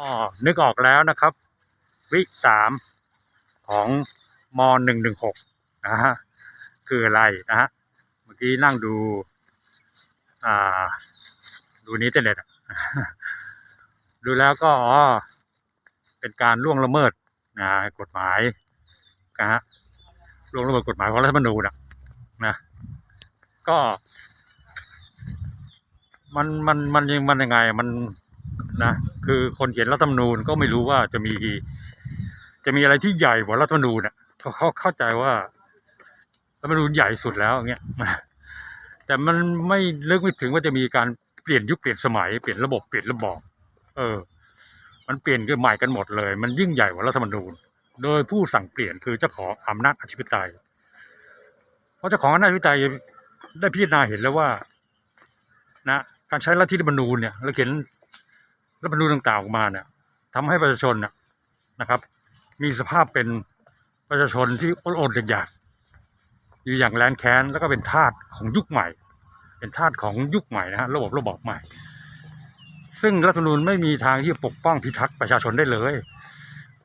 อ๋อนึกออกแล้วนะครับ วิสามของมหนึ่งหนึ่งหกนะฮะคืออะไรนะฮะเมื่อกี้นั่งดูอ่าดูนี้เต็เน็ตดูแล้วก็เป็นการล่วงละเมิดนะกฎหมายนะฮะล่วงละเมิดกฎหมายของรัฐธรรมนูญอะนะก็ มันมันมันยังมันยังไงมันนะ คือคนเขียนรัฐธรรมนูญก็ไม่รู้ว่าจะมี จะมีอะไรที่ใหญ่กว่ารัฐธรรมนูญอะเขาเขาเข้าใจว่ารัฐธรรมนูญใหญ่สุดแล้วอย่างเงี้ยแต่มันไม่เลิกไม่ถึงว่าจะมีการเปลี่ยนยุคเปลี่ยนสมัยเปลี่ยนระบบเปลี่ยนระบอบเออ มันเปลี่ยนกันใหม่กันหมดเลย มันยิ่งใหญ่กว่ารัฐธรรมนูญ โดยผู้สั่งเปลี่ยนคือเจ้าของอำนาจอธิปไตยเพราะเจ้าของอำนาจอธิปไตยได้พิจารณาเห็นแล้วว่า นะ การใช้รัฐธรรมนูญเนี่ยแล้วเขียน รัฐธรรมนูญต่างๆออกมาเนี่ยทำให้ประชาชนนะครับ มีสภาพเป็นประชาชนที่อดอดอยากๆอยู่อย่างแรงแค้นแล้วก็เป็นทาสของยุคใหม่ เป็นทาสของยุคใหม่นะฮะระบบระบอบใหม่ ซึ่งรัฐธรรมนูญไม่มีทางที่จะปกป้องพิทักษ์ประชาชนได้เลย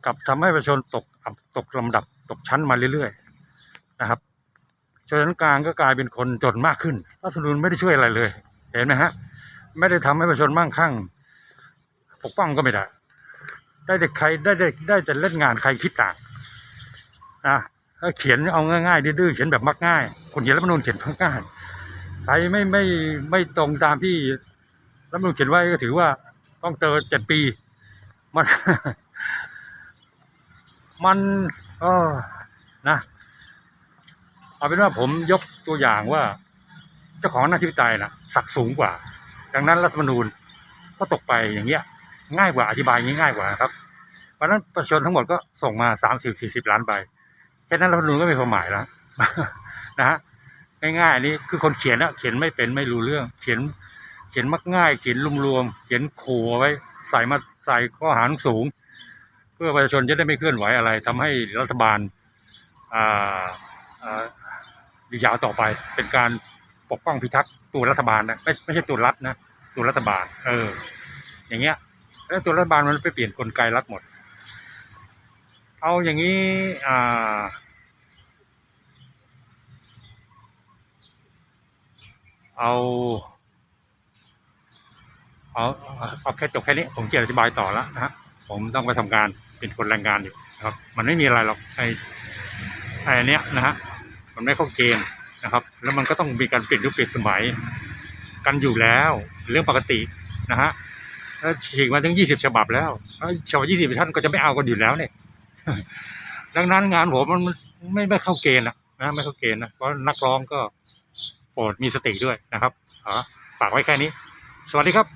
กลับทำให้ประชาชนตกอับตกลำดับตกชั้นมาเรื่อยๆนะครับชนชั้นกลางก็กลายเป็นคนจนมากขึ้นรัฐธรรมนูญไม่ได้ช่วยอะไรเลย เห็นไหมฮะไม่ได้ทำให้ประชาชนมั่งคั่ง ปกป้องก็ไม่ได้ ได้แต่ใครได้ได้ได้แต่เล่นงานใครคิดต่างนะถ้าเขียนเอาง่ายๆดื้อๆเขียนแบบมักง่าย คนเขียนรัฐมนูญเขียนมักง่ายใครไม่ไม่ไม่ตรงตามที่รัฐมนูญเขียนไว้ก็ถือว่าต้องเจอเจ็ดปีมันมันเออนะเอาเป็นว่าผมยกตัวอย่างว่า เจ้าของอำนาจธิปไตยนะศักดิ์สูงกว่า ดังนั้นรัฐมนูญก็ตกไปอย่างเงี้ย ง่ายกว่าอธิบายงี้ง่ายกว่าครับเพราะนั้นประชาชนทั้งหมดก็ส่งมาสามสิบสี่สิบล้านใบแค่นั้นรัฐธรรมนูญก็มีความหมายแล้วนะฮะง่ายๆอันนี้คือคนเขียนอะเขียนไม่เป็นไม่รู้เรื่อง เขียนเขียนมักง่าย เขียนรวมๆเขียนขู่เอาไว้ ใส่มาใส่ข้อหาสูง เพื่อประชาชนจะได้ไม่เคลื่อนไหวอะไรทำให้รัฐบาลอ่าอ่าอยู่ยาวต่อไปเป็นการปกป้องพิทักษ์ตัวรัฐบาลนะไม่ไม่ใช่ตัวรัฐนะตัวรัฐบาล เออ อย่างเงี้ย แล้วตัวรัฐบาลมันไปเปลี่ยนกลไกรัฐหมด เอาอย่างนี้อ่าเอาเอาเอาแค่จบแค่นี้ ผมเกียรอธิบายต่อแล้วนะฮะผมต้องไปทำงานเป็นคนแรงงานอยู่นะครับ มันไม่มีอะไรหรอกไอ้ไอ้นเนี้ยนะฮะมันไม่เข้าเกณฑ์นะครับ แล้วมันก็ต้องมีการเปลี่ยนยุคเปลี่ยนสมัยกันอยู่แล้วเรื่องปกตินะฮะ ฉีกมาถึงยี่สิบฉบับแล้วแล้วฉบับยี่สิบท่านก็จะไม่เอากันอยู่แล้วเนี่ยดังนั้นงานผมมันไม่ไม่เข้าเกณฑ์อะนะไม่เข้าเกณฑ์นะเพราะนักร้องก็โปรดมีสติด้วยนะครับอ๋อฝากไว้แค่นี้ สวัสดีครับ